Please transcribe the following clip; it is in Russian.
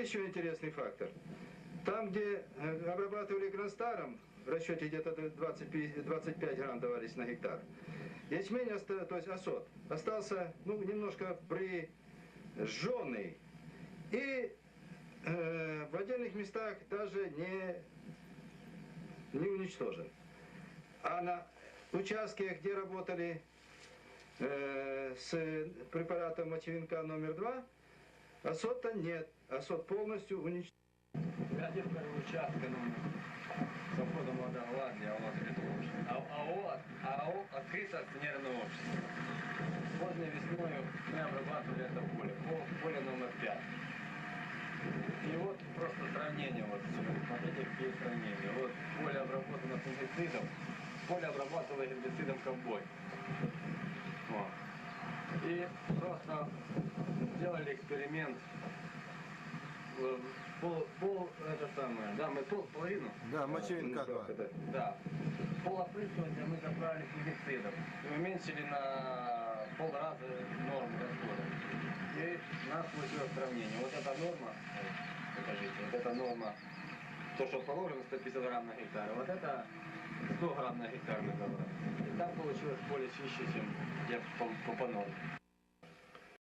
еще интересный фактор. Там, где э, обрабатывали гранстаром, в расчете где-то 20, 25 грамм давались на гектар, ячмень, то есть осот, остался ну, немножко прижженный. И э, в отдельных местах даже не, не уничтожен. А на участке, где работали э, с препаратом мочевинка номер два, Асота нет. Асот полностью уничтожен. Один участка номер совхоза «Молодая гвардия», АО «Открытое общество». А, АО, АО «Открытое акционерное общество». Поздней весной мы обрабатывали это поле, по- поле номер 5. И вот просто сравнение, вот, смотрите, какие сравнения. Вот поле обработано фунгицидом, поле обрабатывало гербицидом ковбой. Вот. И просто сделали эксперимент. Э, Пол, пол, это самое, да, мы пол, половину, Да, мочевинка два. да, пол опрыскивания мы заправили фунгицидом. И уменьшили на полраза норму расхода. И у нас получилось сравнение. Вот эта норма, покажите, вот эта норма, то, что положено 150 грамм на гектар, вот это 100 грамм на гектар мы забрали. И там получилось поле чище, чем я по, по, по норме.